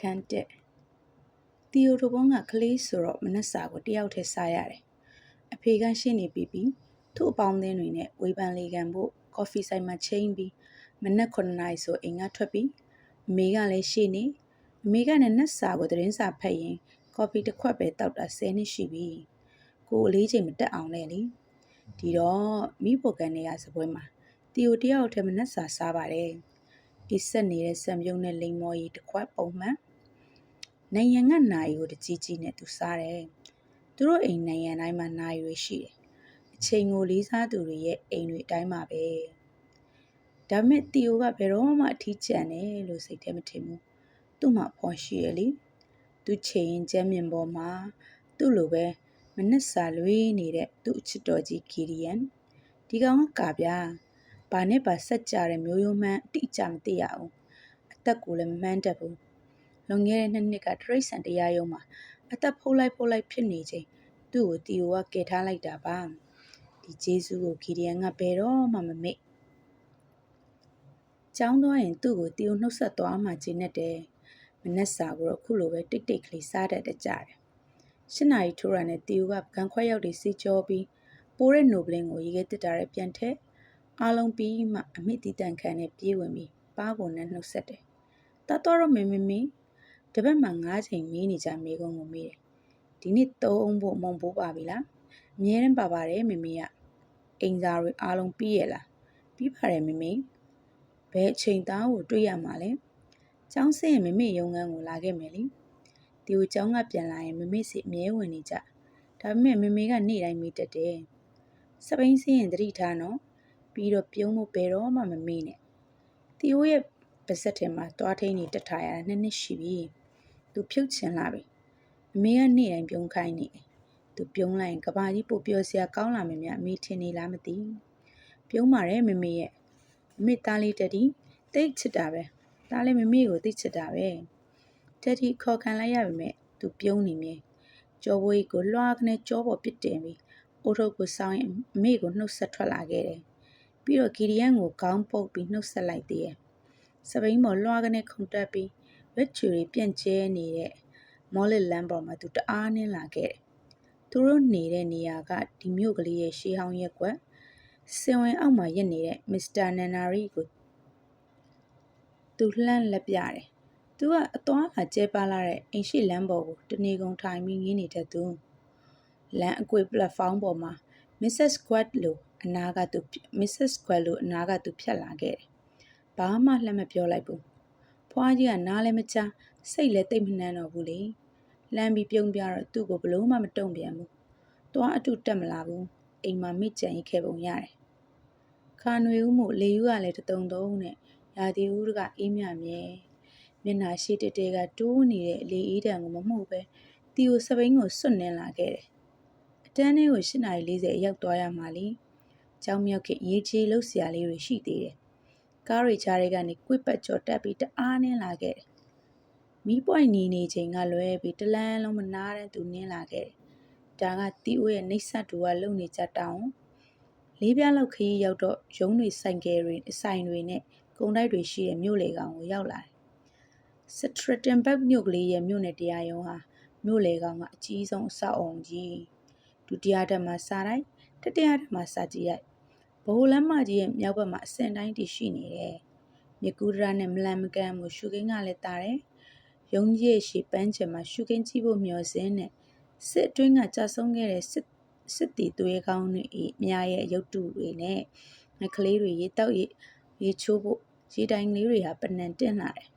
ခန်းတက်တီယိုတိုဘုံကကလေးဆိုတော့မနှက်စာကိုတယောက်တည်းစားရတယ်အဖေကရှင်းနေပြီးပြီးသူ့အပေါင်းအသင်းတွေနဲ့ဝေဖန်လေကန်ဖို့ကော်ဖီဆိုင်မှာချိန်ပြီးမနက်9နာရီဆိုအိမ်ကထွက်ပြီးအမေကလည်းရှေ့နေအမေကလည်းနှက်စာကိုသတင်းစာဖတ်ရင်ကော်ဖီတစ်ခွက်ပဲတောက်တာ10နှစ်ရှိပြီကိုအလေးချိန်မတက်အောင်လဲလေဒီတော့မိဖို့ကန်နေရစပွဲမှာတီယိုတယောက်တည်းမနှက်စာစားပါတယ်ဒီဆက်နေတဲ့စံပြုံးနဲ့လိမ်မော်ရီတစ်ခွက်ပုံမှန် နိုင်ငံကနိုင်ကိုတကြီးကြီးနဲ့သူစားတယ်သူတို့အိမ်နိုင်ငံတိုင်းမှာနိုင်ရွေရှိတယ်အချိန်ကိုလေးစားသူတွေရဲ့အိမ်တွေအတိုင်းပါပဲဒါပေမဲ့တီယိုကဘယ်တော့မှအထီးကျန်တယ်လို့စိတ်ထဲမထင်ဘူးသူ့မှာဖော်ရှိရလေသူချိန်ရင်ကျမ်းမြင်ပေါ်မှာသူ့လိုပဲမနစ်စာလွေးနေတဲ့သူ့အချစ်တော်ကြီးကီရီယန်ဒီကောင်ကကာပြဘာနဲ့ပါဆက်ကြတဲ့မျိုးရိုးမှန်းအတိအကျမသိရဘူးအသက်ကိုလည်းမမှန်းတတ်ဘူး လွန်ခဲ့တဲ့နှစ်နှစ်ကတရိတ်ဆန်တရားရုံးမှာအသက်ဖုတ်လိုက်ဖုတ်လိုက်ဖြစ်နေချိန်သူ့ကိုတီယိုကကယ်ထားလိုက်တာပါဒီဂျေဇူးကိုဂီဒီယန်ကဘယ်တော့မှမမေ့ကျောင်းသွားရင်သူ့ကိုတီယိုနှုတ်ဆက်သွားမှကျင်းနေတယ်မနက်စာကိုတော့ခုလိုပဲတိတ်တိတ်ကလေးစားတတ်တဲ့ကြတယ်ရှစ်နာရီထိုးရတဲ့တီယိုကကံခွက်ရောက်တွေစီကြောပြီးပိုးတဲ့နိုဘလင်းကိုရေခဲတစ်တာရဲပြန်ထက်အားလုံးပြီးမှအမိတီတန်ခံနဲ့ပြေးဝင်ပြီးပါးကုန်နဲ့နှုတ်ဆက်တယ်တတ်တော့မင်းမင်းမင်း တပတ်မှ9ချိန်မီးနေကြမိကုန်းကိုမေးတယ်ဒီနေ့သုံးအောင်ဖို့မုံပိုးပါပြီလားအမြဲတမ်းပါပါတယ်မမေကအိမ်သားတွေအားလုံးပြီးရလားပြီးပါတယ်မမေဘယ်အချိန်သားကိုတွေ့ရမှာလဲကျောင်းဆင်းရင်မမေရုံငန်းကိုလာခဲ့မယ်လေဒီကိုကျောင်းကပြန်လာရင်မမေစီအမြဲဝင်နေကြဒါပေမဲ့မမေကနေ့တိုင်းမေးတတ်တယ်စပိန်ဆင်းရင်တတိထားနော်ပြီးတော့ပြုံးဖို့ဘယ်တော့မှမမေ့နဲ့တီယိုရဲ့ ပါဇက်ထဲမှာတွားထိန်နေတက်ထားရတာနှစ်နှစ်ရှိပြီသူဖြုတ်ချင်လာပြီအမေကနေ့တိုင်းပြုံးခိုင်းနေတယ်သူပြုံးလိုက်ရင်ကဘာကြီးပို့ပြောစရာကောင်းလာမယ်မြအမေထင်နေလားမသိပြုံးပါတယ်မမေရဲ့အမေသားလေးတက်တီတိတ်ချစ်တာပဲသားလေးမမေကိုတိတ်ချစ်တာပဲတက်တီခေါ်ခံလိုက်ရပါမယ်သူပြုံးနေမြဲကြောဘွေးကိုလွှားကနေကြောပေါ်ပစ်တင်ပြီးအိုထုတ်ကိုစောင်းရင်အမေကိုနှုတ်ဆက်ထွက်လာခဲ့တယ်ပြီးတော့ဂီရီယန်ကိုခေါင်းပုတ်ပြီးနှုတ်ဆက်လိုက်သေးတယ် စပိန်ပေါ်လွှားကနေခုန်တက်ပြီးဝက်ချူတွေပြန့်ကျဲနေတဲ့မော်လစ်လမ်းပေါ်မှာသူတအားနှင်းလာခဲ့တယ်။သူတို့နေတဲ့နေရာကဒီမြို့ကလေးရဲ့ရှေးဟောင်းရက်ကွက်စင်ဝင်အောက်မှာရက်နေတဲ့မစ္စတာနန်နာရီကိုသူလှမ်းလက်ပြတယ်။သူကအသွားကကျဲပါလာတဲ့အိမ်ရှိလမ်းပေါ်ကိုတနေကုန်ထိုင်ပြီးငင်းနေတဲ့သူလမ်းအကွေပလက်ဖောင်းပေါ်မှာ Mrs. Squad လို့အနာကသူ Mrs. Squad လို့အနာကသူဖြတ်လာခဲ့တယ်။ ဘာမှလှမ်းမပြောလိုက်ဘူး။ဖွားကြီးကနားလည်းမချစိတ်လည်းတိတ်မနှမ်းတော့ဘူးလေလမ်းပြီးပြုံးပြတော့သူ့ကိုဘလို့မှမတုံ့ပြန်ဘူးသွားအတူတက်မလာဘူးအိမ်မှာမိကြံရိခဲ့ပုံရတယ်ခါနွေဦးမို့လေယူကလည်းတတုံတုံးနဲ့ရာသီဦးကအေးမြမြဲမျက်နာရှိတဲတဲကတိုးနေတဲ့အလေအေးတံကိုမမှုပဲတီကိုစပိန်ကိုစွတ်နင်းလာခဲ့တယ်အတန်းလေးကို8:40အရောက်သွားရမှလीကျောင်းမြောက်ခေရေးချေလှုပ်ရှားလေးတွေရှိသေးတယ် ကားရိချားတွေကနေကွစ်ပတ်ကျော်တက်ပြီးတအားနှင်းလာခဲ့တယ်မီးပွိုင်နေနေချိန်ကလွဲပြီးတလန်းလုံးမနာတဲ့သူနင်းလာခဲ့တယ်။ဒါကတီအိုရဲ့နှိပ်စက်တူကလုံနေကြတောင်းလေးပြားလောက်ခရီးရောက်တော့ရုံးတွေဆိုင်ကယ်တွေအဆိုင်တွေနဲ့ကုန်တိုက်တွေရှိတဲ့မြို့လေကောင်ကိုရောက်လာတယ်။စထရတန်ဘတ်မြို့ကလေးရဲ့မြို့နယ်တရားရုံးဟာမြို့လေကောင်ကအကြီးဆုံးအဆောက်အုံကြီးဒုတိယဓာတ်မှာစားတိုင်းတတိယဓာတ်မှာစားကြည့်ရိုက် ဘိုးလမ်းမကြီးရဲ့မြောက်ဘက်မှာအစင်တိုင်းတည်ရှိနေတယ်။မြကူဒရာနဲ့မလန်မကန်မှုရှုခင်းကလည်းတာတယ်။ရုံးကြီးရှိပန်းချင်မှာရှုခင်းကြည့်ဖို့မျှော်စင်းနဲ့စစ်အတွင်းကကြာဆုံးခဲ့တဲ့စစ်စစ်တီသွေးကောင်းတွေမြားရဲ့ရုပ်တုတွေနဲ့ငကလေးတွေရေတောက်ရေရေချိုးဖို့ရေတိုင်လေးတွေဟာပနန်တင်လာတယ်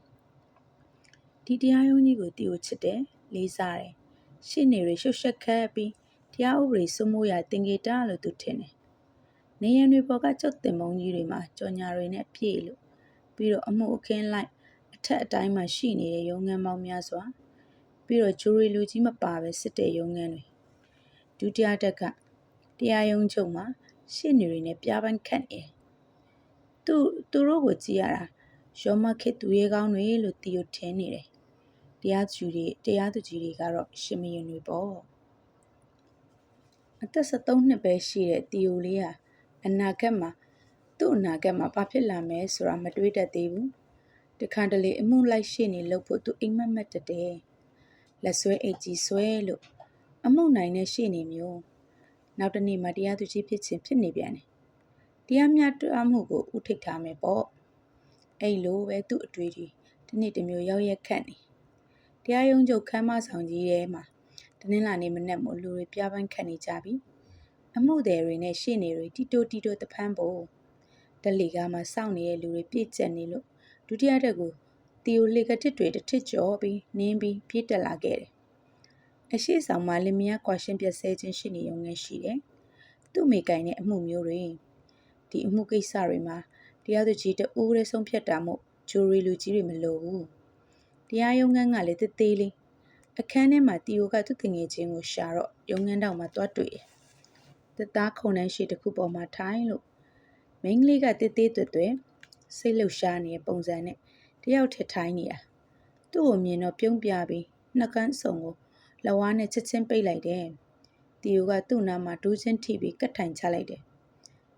ဒီတရားရုံးကြီးကိုတီကိုချစ်တယ်လေးစားတယ်ရှင်းနေရရှုပ်ရှက်ခတ်ပြီးတရားဥပဒေစိုးမိုးရာတင်ကေတာလို့သူထင်တယ် နေရံတွေပေါ်ကကြောက်တင်မုံကြီးတွေမှာကြော်ညာတွေနဲ့ပြည့်လို့ပြီးတော့အမှုအခင်းလိုက်ထက်အတိုင်းမှာရှိနေတဲ့ရုံငန်းပေါင်းများစွာပြီးတော့ဂျူရီလူကြီးမပါပဲစစ်တဲ့ရုံငန်းတွေဒုတိယတက်ကတရားရုံးချုပ်မှာရှင်းနေတွေနဲ့ပြပန်းခတ်နေတယ်သူသူတို့ကိုကြည့်ရတာရောမခစ်သူရဲကောင်းတွေလို့တီယိုထင်းနေတယ်တရားသူတွေတရားသူကြီးတွေကတော့ရှင်မရင်တွေပေါ့အသက်73နှစ်ပဲရှိတဲ့တီယိုလေးဟာ အနာဂတ်မှာသူ့အနာဂတ်မှာဘာဖြစ်လာမလဲဆိုတာမတွေးတတ်သေးဘူးတခါတလေအမှုလိုက်ရှေ့နေလို့ဖို့သူအိမ်မက်မက်တက်တယ်လက်ဆွဲအိတ်ကြီးဆွဲလို့အမှုနိုင်တဲ့ရှေ့နေမျိုးနောက်တစ်နေ့မှတရားသူကြီးဖြစ်ချင်းဖြစ်နေပြန်တယ်တရားမျှတမှုကိုဥထိတ်ထားမယ်ပေါ့အဲ့လိုပဲသူ့အတွေ့အထိဒီနေ့တစ်မျိုးရောက်ရက်ခတ်နေတရားရုံးချုပ်ခမ်းမဆောင်ကြီးထဲမှာတနင်္လာနေ့မနက်မို့လူတွေပြပန်းခတ်နေကြပြီ အမှုသည်တွေနဲ့ရှေ့နေတွေတီတိုတီတိုတဖန်းဖို့တလီကားမှာစောင့်နေတဲ့လူတွေပြည့်ကျက်နေလို့ဒုတိယတက်ကိုတီယိုလေကတစ်တွေတစ်ထစ်ကျော်ပြီးနင်းပြီးပြေးတက်လာခဲ့တယ်အရှိဆောင်မှာလင်မယားကွာရှင်းပြဆဲခြင်းရှိနေုံနဲ့ရှိတယ်သူ့မိကင်တဲ့အမှုမျိုးတွေဒီအမှုကိစ္စတွေမှာတရားသူကြီးတဦးရဲဆုံးဖြတ်တာမို့ဂျူရီလူကြီးတွေမလိုဘူးတရားရုံးခန်းကလည်းတသေးလေးအခန်းထဲမှာတီယိုကသူ့တငယ်ချင်းကိုရှာတော့ရုံးခန်းတောင်မှာတွားတွေ့တယ် တစ်သားခုံတန်းရှိတစ်ခုပေါ်မှာထိုင်လို့မိန်းကလေးကတစ်သေးတွတ်တွဲစိတ်လှုပ်ရှားနေတဲ့ပုံစံနဲ့တယောက်ထက်ထိုင်နေတာသူ့ကိုမြင်တော့ပြုံးပြပြီးနှကန်းစုံကိုလဝါးနဲ့ချက်ချင်းပိတ်လိုက်တယ်တီယိုကသူ့နားမှာဒူးချင်းထိပြီးကတ်ထိုင်ချလိုက်တယ်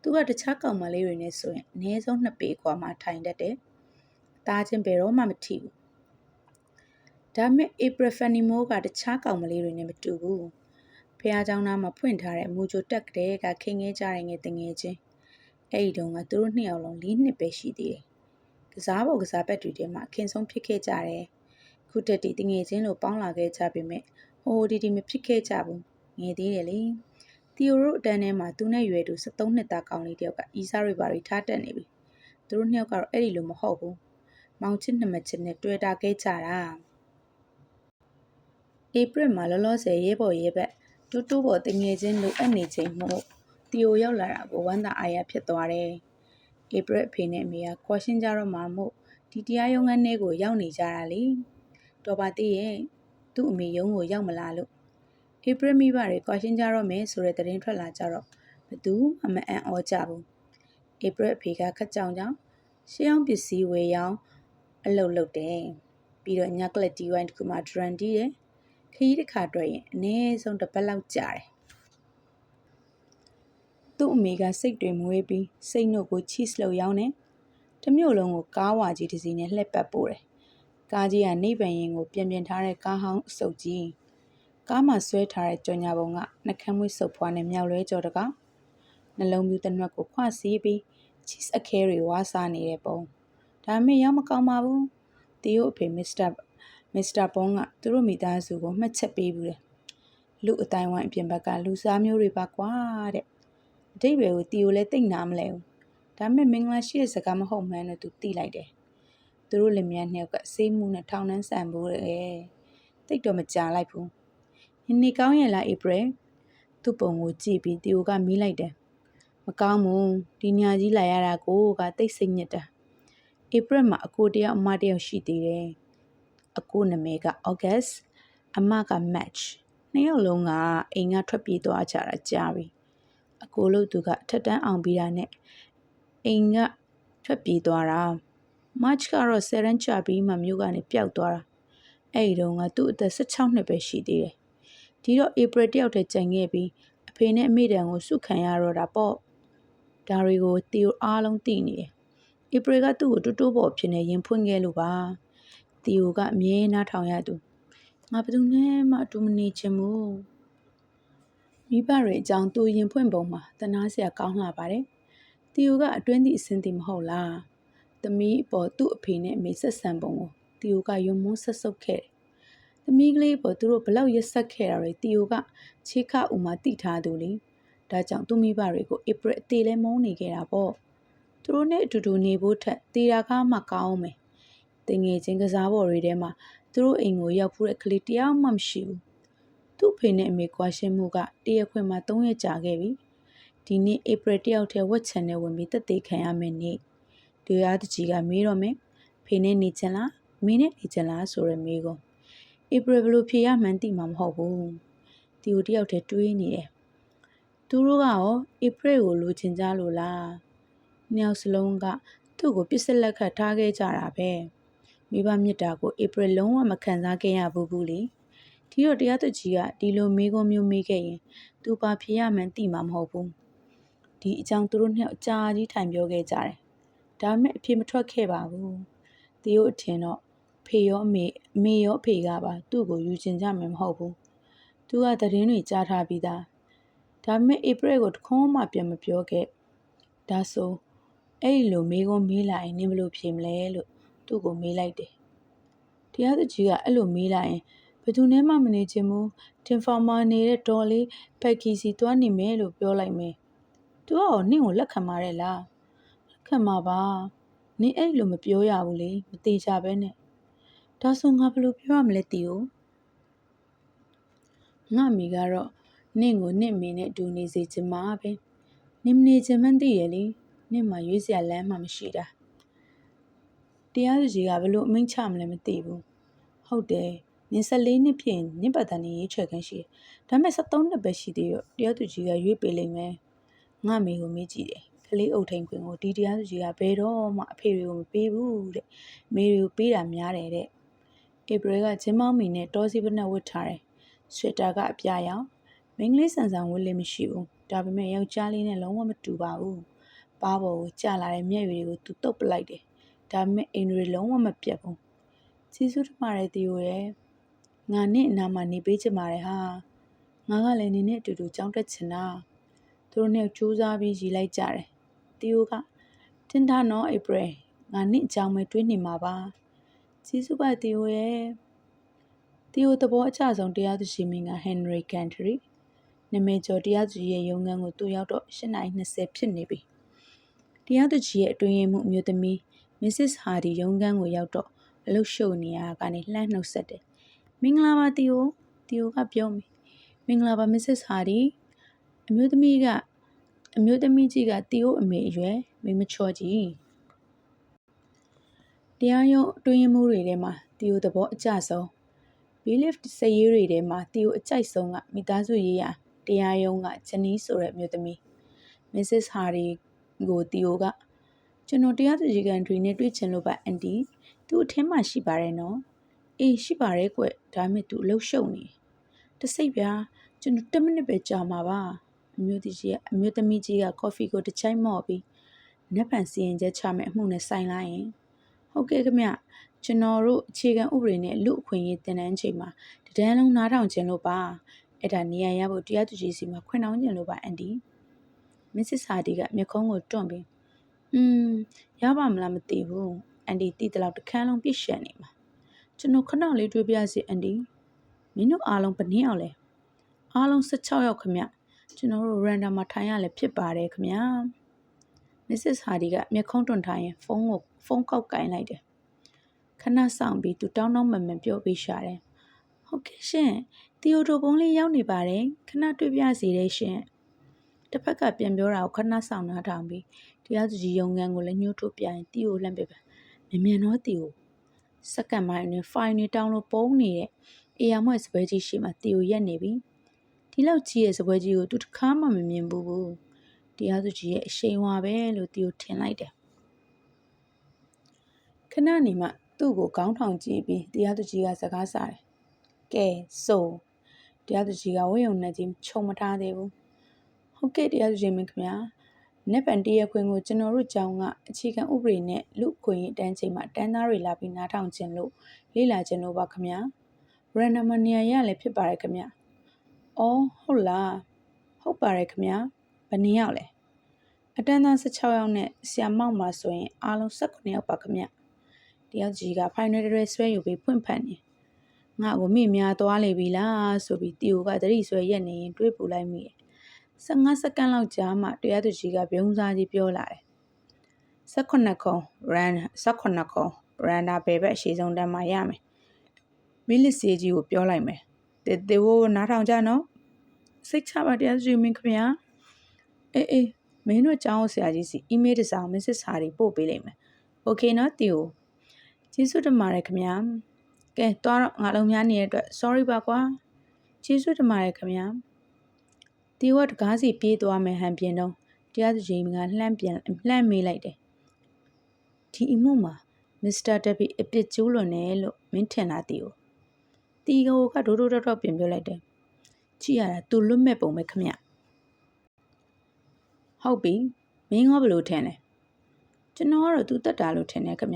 သူကတခြားကောင်မလေးတွေနဲ့ဆိုရင်အနည်းဆုံးနှစ်ပေခွာမှထိုင်တတ်တယ်။သားချင်းဘယ်တော့မှမထိဘူး။ဒါပေမဲ့ April Fanimo ကတခြားကောင်မလေးတွေနဲ့မတူဘူး ဖះเจ้าနာမှာဖွင့်ထားတဲ့မူဂျိုတက်ကလေးကခင်းငဲကြတဲ့ငယ်တငယ်ချင်းအဲ့ဒီတုန်းကသူတို့နှစ်ယောက်လုံး၄နှစ်ပဲရှိသေးတယ်။ကစားဖို့ကစားဘက်တွေထဲမှာခင်ဆုံးဖြစ်ခဲ့ကြတယ်။ခုတက်တီတငယ်ချင်းလိုပေါင်းလာခဲ့ကြပေမဲ့ဟိုဒီဒီမဖြစ်ခဲ့ကြဘူး။ငယ်သေးတယ်လေ။တီယိုတို့အတန်းထဲမှာသူနဲ့ရွယ်သူ73နှစ်သားကောင်လေးတယောက်ကအီစားတွေပါတွေထားတက်နေပြီ။သူတို့နှစ်ယောက်ကတော့အဲ့ဒီလိုမဟုတ်ဘူး။မောင်ချစ်နှစ်မချစ်နဲ့တွေ့တာခဲ့ကြတာ။ဧပြီမှာလောလောဆယ်ရဲဘော်ရဲဘက် တူတူပေါ်တငယ်ချင်းလိုအပ်နေချိန်မို့တီယိုရောက်လာတာကိုဝမ်းသာအားရဖြစ်သွားတယ်။ဧပြီအဖေနဲ့အမေကခေါ်ရှင်းကြတော့မှမို့ဒီတရားရုံးခန်းထဲကိုရောက်နေကြတာလေ။တော်ပါသေးရဲ့သူ့အမေရုံးကိုရောက်မလာလို့ဧပြီမိဘတွေကွာရှင်းကြတော့မယ်ဆိုတဲ့သတင်းထွက်လာကြတော့ဘသူမှမအံ့ဩကြဘူးဧပြီအဖေကခက်ကြောင်ကြောင်ရှေးအောင်ပစ္စည်းဝယ်ရောင်းအလုပ်လုပ်တယ်ပြီးတော့ညကလတီဝိုင်းတစ်ခုမှဒရန်တီးတယ် ခရီးတစ်ခါတွေ့ရင်အနည်းဆုံးတစ်ပတ်လောက်ကြာတယ်သူ့အမေကစိတ်တွေမွေးပြီးစိတ်နှုတ်ကို cheese လောက်ရောင်းတယ်တမျိုးလုံးကိုကားဝါကြီးတစ်စီးနဲ့လှည့်ပတ်ပို့တယ်ကားကြီးကနေပန်ရင်ကိုပြင်ပြင်ထားတဲ့ကားဟောင်းအစုပ်ကြီးကားမှာဆွဲထားတဲ့ကြော်ညာပုံကနှကမ်းမွေးစုပ်ဖွားနဲ့မြောက်လွဲကြော်တကောင်နှလုံးပြူတစ်နှက်ကိုခွစီးပြီး cheese အခဲတွေဝါးစားနေတဲ့ပုံဒါမှမရောက်မကောင်းပါဘူးတီယိုအဖေမစ္စတာ မစ္စတာပွန်ကသူတို့မိသားစုကိုမှတ်ချက်ပေးဘူးတယ်လူအတိုင်းဝိုင်းအပြင်ဘက်ကလူစားမျိုးတွေပါကွာတဲ့အတိတ်ပဲကိုတီယိုလည်းတိတ်နာမလဲဘူးဒါပေမဲ့မင်္ဂလာရှိတဲ့စကားမဟုတ်မှန်းနဲ့သူသိလိုက်တယ်သူတို့လင်မယားနှစ်ယောက်ကစေးမှုနဲ့ထောင်နှန်းဆန်ဖို့တယ်တိတ်တော့မကြာလိုက်ဘူး။ယနေ့ကောင်းရဲ့လားဧပြီ။သူ့ပုံကိုကြည့်ပြီးတီယိုကမီးလိုက်တယ်။မကောင်းဘူး။ဒီညာကြီးလာရတာကိုကတိတ်စိတ်ညစ်တာ။ဧပြီမှာအကိုတယောက်အမတယောက်ရှိသေးတယ်။ အကိုနာမည်က August အမက Match နှစ်ယောက်လုံးကအိမ်ကထွက်ပြေးသွားကြတာကြာပြီ။အကိုလို့သူကထက်တန်းအောင်ပြီးတာနဲ့အိမ်ကထွက်ပြေးသွားတာ။ March ကတော့ဆယ်ရန်ချပြီးမှမြို့ကနေပျောက်သွားတာ။အဲ့ဒီတော့ကသူ့အသက်16နှစ်ပဲရှိသေးတယ်ဒီတော့ April တယောက်တည်းကြံခဲ့ပြီးအဖေနဲ့အမေတန်ကိုစုခံရတော့တာပေါ့ဒါတွေကိုတီယိုအားလုံးသိနေတယ် April ကသူ့ကိုတူတူပေါ်ဖြစ်နေရင်ဖွင့်ခဲ့လို့ပါ တီယိုကအမြဲနားထောင်ရသူငါဘယ်သူနဲ့မှအတူမနေချင်ဘူးမိဘတွေအကြောင်းသူရင်ဖွင့်ပုံမှာတနာစရာကောင်းလာပါတယ်တီယိုကအတွင်းသည့်အစင်းတည်မဟုတ်လားသမီးအပေါ်သူ့အဖေနဲ့အမေဆက်ဆံပုံကိုတီယိုကယုံမိုးဆက်ဆုပ်ခဲ့တယ်။သမီးကလေးပေါ်သူတို့ဘလောက်ရက်ဆက်ခဲ့တာတွေတီယိုကချေခဦးမှာတိထားသူလေ။ဒါကြောင့်သူမိဘတွေကိုဧပြီအသေးလဲမုန်းနေခဲ့တာပေါ့။သူတို့နဲ့အတူတူနေဖို့ထက်တေတာကားမှကောင်းမယ်။ တင်ငယ်ချင်းကစားပေါ်တွေထဲမှာသူတို့အိမ်ကိုရောက်ဖူးတဲ့ကလေးတယောက်မှမရှိဘူး။သူ့ဖေနဲ့အမေကွာရှင်းမှုကတရက်ခွင်မှာ၃ရက်ကြာခဲ့ပြီ။ဒီနေ့ဧပြီတယောက်တည်းဝက်ချန်နဲ့ဝင်ပြီးတက်သေးခံရမယ်နေ့။ဒီရားတကြီးကမေးတော့မယ်။ဖေနဲ့နေချင်လားမင်းနဲ့နေချင်လားဆိုရမေးကုန်ဧပြီဘလို့ဖြေရမှန်းသိမှာမဟုတ်ဘူးတီကိုတယောက်တည်းတွေးနေတယ်သူတို့ကရောဧပြီကိုလိုချင်ကြလို့လားနှစ်ယောက်စလုံးကသူ့ကိုပြစ်စက်လက်ခတ်ထားခဲ့ကြတာပဲ မိဘမြစ်တာကိုဧပြီလုံးဝမခံစားခဲ့ရဘူးဘူးလေဒီတော့တရားသူကြီးကဒီလိုမေးခွန်းမျိုးမေးခဲ့ရင်သူပါဖြေရမှန်းသိမှာမဟုတ်ဘူးဒီအကြောင်းသူတို့နှစ်ယောက်အကြာကြီးထိုင်ပြောခဲ့ကြတယ်ဒါပေမဲ့အဖြေမထွက်ခဲ့ပါဘူးတီယိုအထင်တော့ဖေရောအမေအမေရောအဖေကပါသူ့ကိုယူချင်ကြမယ်မဟုတ်ဘူးသူကသတင်းတွေကြားထားပြီးသားဒါပေမဲ့ဧပြီကိုတခွန်းမှပြန်မပြောခဲ့ဒါဆိုအဲ့ဒီလိုမေးခွန်းမေးလာရင်နင်ဘယ်လိုဖြေမလဲလို့ သူ့ကိုမေးလိုက်တယ်တရားသူကြီးကအဲ့လိုမေးလိုက်ရင်ဘယ်သူနဲ့မှမနေချင်ဘူးတင်ဖော်မာနေတဲ့ဒေါ်လေးဖက်ကီစီသွားနေမယ်လို့ပြောလိုက်မယ်သူကနင့်ကိုလက်ခံပါတယ်လားလက်ခံပါပါနင်အဲ့လိုမပြောရဘူးလေမသေးချပဲနဲ့ဒါဆိုငါဘယ်လိုပြောရမလဲတီကိုငါမိကတော့နင့်ကိုနင့်မေနဲ့အတူနေစေချင်မှာပဲနင်မနေချင်မှန်းသိရလေနင့်မှာရွေးစရာလမ်းမှမရှိတာ တရားသူကြီးကဘယ်လိုအမိန့်ချမလဲမသိဘူးဟုတ်တယ်နင်14နှစ်ပြည့်ရင်နင့်ပတ်တန်းနေရေးချယ်ခန်းရှိတယ်ဒါပေမဲ့73နှစ်ပဲရှိသေးရောတရားသူကြီးကရွေးပေးလိမ့်မယ်ငါမေကိုမေးကြည့်တယ်ကလေးအုပ်ထိန်ခွင်ကိုဒီတရားသူကြီးကဘယ်တော့မှအဖေတွေကိုမပေးဘူးတဲ့မေတွေကိုပေးတာများတယ်တဲ့ဧပြီကဂျင်းမောင်းမီနဲ့တောစီပနက်ဝတ်ထားတယ်ဆွေတာကအပြာရောင်မင်းကလေးဆန်ဆန်ဝတ်လည်းမရှိဘူးဒါပေမဲ့ယောက်ျားလေးနဲ့လုံးဝမတူပါဘူးပါပေါ်ကိုကြာလာတဲ့မျက်ရည်တွေကိုသူတုပ်ပလိုက်တယ် ဒါပေမဲ့အိမ်တွေလုံးဝမပြတ်ဘူးစီစုတမရဲတီယိုရဲ့ငါနဲ့အနာမှာနေပေးချင်ပါတယ်ဟာငါကလည်းနေနဲ့အတူတူကြောင်းတက်ချင်တာသူတို့နဲ့စူးစမ်းပြီးရီလိုက်ကြတယ်တီယိုကတင်တာနော်ဧပြီငါနဲ့အကြောင်းပဲတွေးနေမှာပါစီစုပါတီယိုရဲ့တီယိုသဘောအကျဆုံးတရားသူရှင်မင်းကဟန်နရီကန်ထရီနမည်ကျော်တရားသူရဲ့ရုံးခန်းကိုသူရောက်တော့8:20ဖြစ်နေပြီတရားသူကြီးရဲ့အတွင်းရင်မှုအမျိုးသမီး Mrs. Hardy ရုံးခန်းကိုရောက်တော့အလုရှုပ်နေရကနေလှမ်းနှုတ်ဆက်တယ်မင်္ဂလာပါတီယိုတီယိုကပြောမိမင်္ဂလာပါ Mrs. Hardy အမျိုးသမီးကအမျိုးသမီးကြီးကတီယိုအမေအရွယ်မိမချော်ကြီးတရားရုံးအတွင်းမှုတွေထဲမှာတီယိုသဘောအကျဆုံးဘီလစ်စရေးတွေထဲမှာတီယိုအကြိုက်ဆုံးကမိသားစုရေးရာတရားရုံးကဂျနီးဆိုတဲ့အမျိုးသမီး Mrs. Hardy ကိုတီယိုက ကျွန်တော်တရားသူကြီးကန်ထရီနဲ့တွေ့ချင်လို့ပါအန်တီသူအထင်းမှရှိပါတယ်နော်အေးရှိပါတယ်ကွဒါမဲ့သူအလုရှုံနေတစိတ်ပြားကျွန်တော်10မိနစ်ပဲကြာမှာပါအမျိုးသမီးကြီးကအမျိုးသမီးကြီးကကော်ဖီကိုတစ်ချိုက်မော့ပြီးနက်ပန်စီရင်ချက်ချမယ်အမှုနဲ့ဆိုင်လိုက်ရင်ဟုတ်ကဲ့ခင်ဗျကျွန်တော်တို့အခြေခံဥပဒေနဲ့လူအခွင့်အရေးတင်တန်းချိန်မှာတဒန်းလုံးနားထောင်ခြင်းလို့ပါအဲ့ဒါနေရာရဖို့တရားသူကြီးစီမှာခွင့်တောင်းခြင်းလို့ပါအန်တီမစ္စစ်ဟာဒီကမျက်ခုံးကိုတွန့်ပြီး อืมရပါမလားမသိဘူးအန်တီတိတလောက်တခန်းလုံးပြည့်ရှက်နေမှာကျွန်တော်ခဏလေးတွေးပြစီအန်တီမင်းတို့အားလုံးဘယ်နည်းအောင်လဲအားလုံး16ယောက်ခမကျွန်တော်တို့ random မှာထိုင်ရလဲဖြစ်ပါတယ်ခမ Mrs. Hardy ကမျက်ခုံးတွန်ထားရင်ဖုန်းကိုဖုန်းကောက်ကင်လိုက်တယ်ခဏဆောင်ပြီးသူတောင်းတောင်းမမှန်ပြောပေးရှာတယ်ဟုတ်ကဲ့ရှင်တီယိုတိုပုံးလေးရောက်နေပါတယ်ခဏတွေ့ပြစီတယ်ရှင် တစ်ဖက်ကပြန်ပြောတာကိုခဏဆောင်နာထောင်ပြီးတရားသူကြီးရုံငန်းကိုလည်းညှို့ထုတ်ပြရင်တီယိုလှမ်းပြပါမြန်မြန်တော့တီယိုစက္ကန့်ပိုင်းနဲ့ဖိုင်တွေတောင်းလို့ပုံးနေတဲ့အေယာမွဲ့စပွဲကြီးရှိမှတီယိုရက်နေပြီဒီလောက်ကြီးရဲ့စပွဲကြီးကိုသူတစ်ခါမှမမြင်ဘူးဘူးတရားသူကြီးရဲ့အရှိန်ဝါပဲလို့တီယိုထင်လိုက်တယ်ခဏနေမှသူ့ကိုခေါင်းထောင်ကြည့်ပြီးတရားသူကြီးကစကားစားတယ်ကဲဆိုတရားသူကြီးကဝိယုံနဲ့ကြီးခြုံမထားသေးဘူး ဟုတ်ကဲ့တရားသူကြီးမင်းခင်ဗျာနက်ပန်တရခွင်ကိုကျွန်တော်တို့ကျောင်းကအခြေခံဥပဒေနဲ့လူခွင့်ရေးတန်းချိန်မှာတန်းသားတွေလာပြီးနားထောင်ခြင်းလို့လေ့လာခြင်းလို့ပါခင်ဗျာရန်နမနီယာရလည်းဖြစ်ပါတယ်ခင်ဗျာအော်ဟုတ်လားဟုတ်ပါတယ်ခင်ဗျာဘယ်နှစ်ယောက်လဲအတန်းသား16ယောက်နဲ့ဆရာမောက်မှာဆိုရင်အားလုံး18ယောက်ပါခင်ဗျတယောက်ကြီးကဖိုင်နယ်တွေဆွဲယူပြီးဖွင့်ဖက်နေငါ့ကိုမိများသွားလေပြီလားဆိုပြီးတီယိုကတတိဆွဲရက်နေရင်တွေးပူလိုက်မိတယ် 15စက္ကန့်လောက်ကြာမှတရားသူကြီးကဗျုံစားကြီးပြောလာတယ်။18ခုံ run 18ခုံ run ဒါဘယ်ဘက်အရှိဆုံးတန်းမှာရမယ်။မီလစ်စီကြီးကိုပြောလိုက်မယ်။တေတေဝနားထောင်ကြနော်။စိတ်ချပါတရားသူကြီးမင်းခင်ဗျာ။အေးအေးမင်းတို့ကျောင်းဆရာကြီးစီအီးမေးလ်တစ်စောင်မစ္စစ်စာတွေပို့ပေးလိုက်မယ်။ Okay နော်တီကို။ကျေးဇူးတင်ပါတယ်ခင်ဗျာ။ကဲသွားတော့ငါလုံးများနေတဲ့အတွက် sorry ပါကွာ။ကျေးဇူးတင်ပါတယ်ခင်ဗျာ။ တီဝတ်တကားစီပြေးသွားမယ်ဟန်ပြင်တော့တရားသူကြီးကလှမ်းပြန်လှမ်းမေးလိုက်တယ်ဒီအမှုမှာမစ္စတာတက်ဘီအပြစ်ကျူးလွန်တယ်လို့မင်းထင်တာတီကိုတီကိုကဒိုးဒိုးတော့ပြင်ပြောလိုက်တယ်ကြည့်ရတာသူလွတ်မဲ့ပုံပဲခမဟုတ်ပြီမင်းကဘယ်လိုထင်လဲကျွန်တော်ကတော့သူတက်တာလို့ထင်တယ်ခမ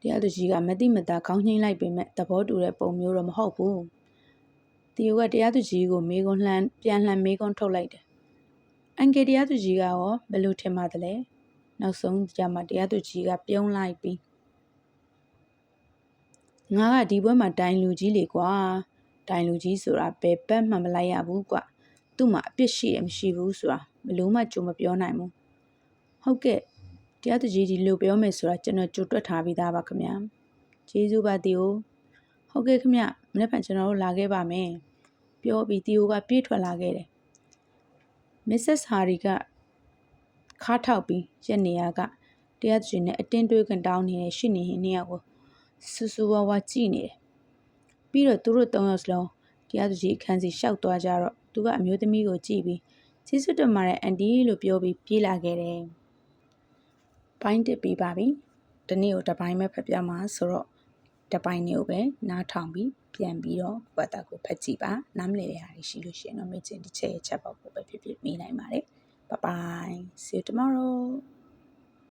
တရားသူကြီးကမတိမတာခေါင်းငိမ့်လိုက်ပေမဲ့သဘောတူတဲ့ပုံမျိုးတော့မဟုတ်ဘူး တီယိုကတရားသူကြီးကိုမေးခွန်းလှမ်းပြန်လှန်မေးခွန်းထုတ်လိုက်တယ်အန်ကေတရားသူကြီးကရောဘယ်လိုထင်ပါသလဲနောက်ဆုံးကြမှာတရားသူကြီးကပြုံးလိုက်ပြီးငါကဒီဘွဲမှာတိုင်လူကြီးလေကွာတိုင်လူကြီးဆိုတာဘယ်ပတ်မှမလိုက်ရဘူးကွာသူ့မှာအပြစ်ရှိရမရှိဘူးဆိုတာဘယ်လို့မှကြုံမပြောနိုင်ဘူးဟုတ်ကဲ့တရားသူကြီးဒီလိုပြောမယ်ဆိုတာကျွန်တော်ကြိုတွက်ထားပြီးသားပါခင်ဗျာကျေးဇူးပါတီယိုဟုတ်ကဲ့ခင်ဗျမနေ့ကကျွန်တော်တို့လာခဲ့ပါမယ် ပြောပြီးတီယိုကပြေးထွက်လာခဲ့တယ်မစ္စစ်ဟာရီကခါထောက်ပြီးရက်နေရကတရားသူကြီးနဲ့အတင်းတွေးကန်တောင်းနေတဲ့ရှစ်နေဟင်းနှစ်ယောက်ကိုစူစူဝါဝါကြည့်နေတယ်ပြီးတော့သူတို့သုံးယောက်စလုံးတရားသူကြီးအခန်းစီရှောက်သွားကြတော့သူကအမျိုးသမီးကိုကြည့်ပြီးကျေးဇူးတင်ပါတယ်အန်တီလို့ပြောပြီးပြေးလာခဲ့တယ်ပိုင်းတစ်ပြီးပါပြီဒီနေ့ကိုတစ်ပိုင်းပဲဖတ်ပြမှာဆိုတော့ တစ်ပိုင်းလေးကိုပဲနားထောင်ပြီးပြန်ပြီးတော့ဘတ်တာကိုဖတ်ကြည့်ပါနားမလည်တဲ့ဟာတွေရှိလို့ရှိရင်တော့မေ့ချင်တစ်ချက်ရဲ့ချက်ပေါက်ကိုပဲဖြစ်ဖြစ်မေးနိုင်ပါတယ် Bye bye. See you tomorrow.